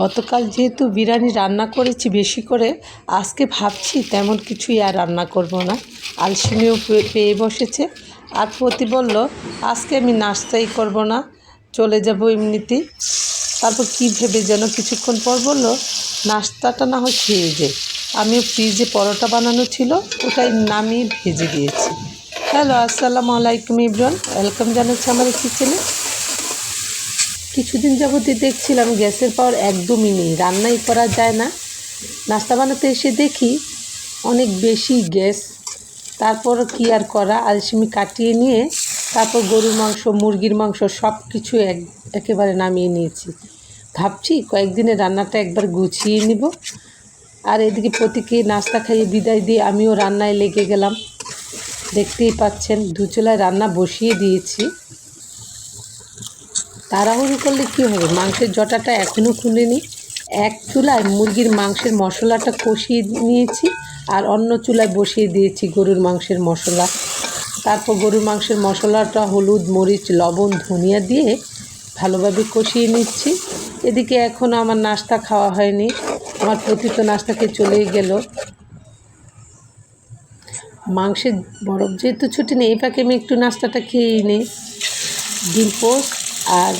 গতকাল যেহেতু বিরিয়ানি রান্না করেছি বেশি করে, আজকে ভাবছি তেমন কিছুই আর রান্না করব না। আলসিমিও পেয়ে বসেছে। আর প্রতি বলল, আজকে আমি নাস্তাই করব না, চলে যাব এমনিতেই। তারপর কী ভেবে যেন কিছুক্ষণ পর বলল, নাস্তাটা না হয় খেয়ে যে। আমিও ফ্রিজে পরোটা বানানো ছিল, ওটাই নামিয়ে ভেজে দিয়েছি। হ্যালো, আসসালামু আলাইকুম ইব্রান। ওয়েলকাম জানাচ্ছি আমার কিচেনে। কিছুদিন যাবতই দেখছিলাম গ্যাসের পাওয়ার একদমই নেই, রান্নাই করা যায় না। নাস্তা বানাতে এসে দেখি অনেক বেশি গ্যাস। তারপর কি আর করা, আলসিমি কাটিয়ে নিয়ে তারপর গরুর মাংস, মুরগির মাংস সব কিছু এক, একেবারে নামিয়ে নিয়েছি। ভাবছি কয়েকদিনের রান্নাটা একবার গুছিয়ে নিব। আর এদিকে প্রতীকে নাস্তা খাইয়ে বিদায় দিয়ে আমিও রান্নায় লেগে গেলাম। দেখতেই পাচ্ছেন, দু চুলায় রান্না বসিয়ে দিয়েছি। তাড়াহুড়ো করলে কী হবে? মাংসের জটাটা এখনও খুলিনি। এক চুলায় মুরগির মাংসের মশলাটা কষিয়ে নিয়েছি আর অন্য চুলায় বসিয়ে দিয়েছি গরুর মাংসের মশলা। তারপর গরুর মাংসের মশলাটা হলুদ, মরিচ, লবণ, ধনিয়া দিয়ে ভালোভাবে কষিয়ে নিচ্ছি। এদিকে এখনও আমার নাস্তা খাওয়া হয়নি। আমার প্রতি তো নাস্তাকে চলেই গেল। মাংসের বরফ যেহেতু ছুটি নেই, এই ফাঁকে আমি একটু নাস্তাটা খেয়েই নিই। ডিম পোস্ট আর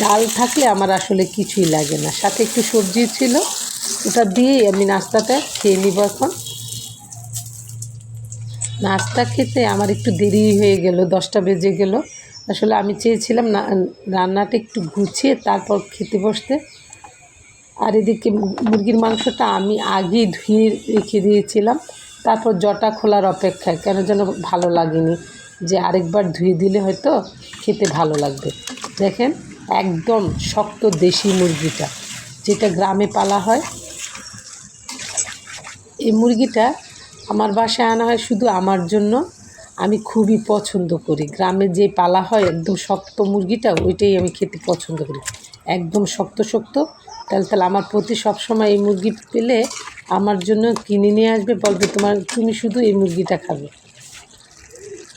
ডাল থাকলে আমার আসলে কিছুই লাগে না। সাথে একটু সবজি ছিল, ওটা দিয়েই আমি নাস্তাটা খেয়ে নিব এখন। নাস্তা খেতে আমার একটু দেরি হয়ে গেল, দশটা বেজে গেল। আসলে আমি চেয়েছিলাম না, রান্নাটা একটু গুছিয়ে তারপর খেতে বসতে। আর এদিকে মুরগির মাংসটা আমি আগেই ধুয়ে রেখে দিয়েছিলাম। তারপর জটা খোলার অপেক্ষায়, কেন যেন ভালো লাগেনি। যে আরেকবার ধুয়ে দিলে হয়তো খেতে ভালো লাগবে। দেখেন, একদম শক্ত দেশি মুরগিটা, যেটা গ্রামে পালা হয়। এই মুরগিটা আমার বাসায় আনা হয় শুধু আমার জন্য, আমি খুবই পছন্দ করি। গ্রামে যে পালা হয় একদম শক্ত মুরগিটা, ওইটাই আমি খেতে পছন্দ করি। একদম শক্ত শক্ত। তাহলে তাহলে আমার প্রতি সবসময় এই মুরগি পেলে আমার জন্য কিনে নিয়ে আসবে, বলবে তোমার তুমি শুধু এই মুরগিটা খাবে।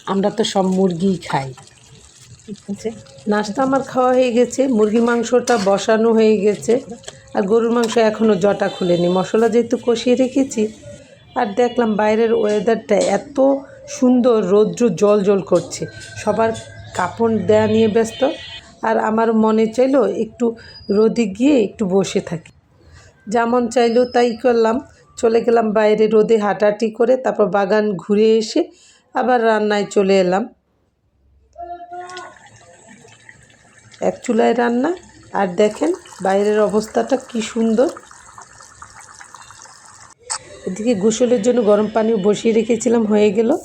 আমরা তো সব মুরগিই খাই। ঠিক আছে। নাস্তা আমার খাওয়া হয়ে গেছে মুরগির মাংসটা বসানো হয়ে গেছে আর গরুর মাংস এখনও জটা খুলেনি। মশলা যেহেতু কষিয়ে রেখেছি আর দেখলাম বাইরের ওয়েদারটা এত সুন্দর রৌদ্র জল জল করছে। সবার কাপড় দেয়া নিয়ে ব্যস্ত আর আমার মনে চাইলো একটু রোদে গিয়ে একটু বসে থাকি। যেমন চাইলো তাই করলাম। চলে গেলাম বাইরে রোদে হাঁটাহাঁটি করে তারপর বাগান ঘুরে এসে আবার রান্নায় চলে এলাম। এক চুলায় রান্না। আর দেখেন বাইরের অবস্থাটা কি সুন্দর। এদিকে গোসলের জন্য গরম পানিও বসিয়ে রেখেছিলাম, হয়ে গেল।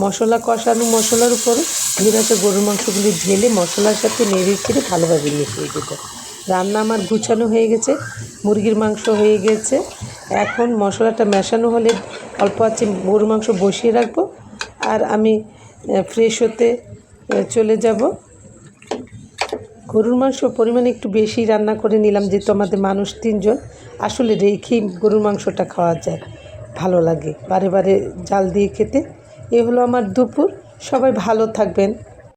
মশলা কষানো মশলার উপরে ধীরে গরুর মাংসগুলি ঢেলে মশলার সাথে নেড়ে ছেড়ে ভালোভাবে মিশিয়ে দেবো। রান্না আমার গুছানো হয়ে গেছে, মুরগির মাংস হয়ে গেছে। এখন মশলাটা মেশানো হলে অল্প আছে, গরুর মাংস বসিয়ে রাখব। আর আমি ফ্রেশ হতে চলে যাব। গরুর মাংস পরিমাণ একটু বেশি রান্না করে নিলাম, যেহেতু আমাদের মানুষ তিনজন। আসলে রেখেই গরুর মাংসটা খাওয়া যায়, ভালো লাগে। বারে বারে জাল দিয়ে খেতে। এ হলো আমার দুপুর। সবাই ভালো থাকবেন।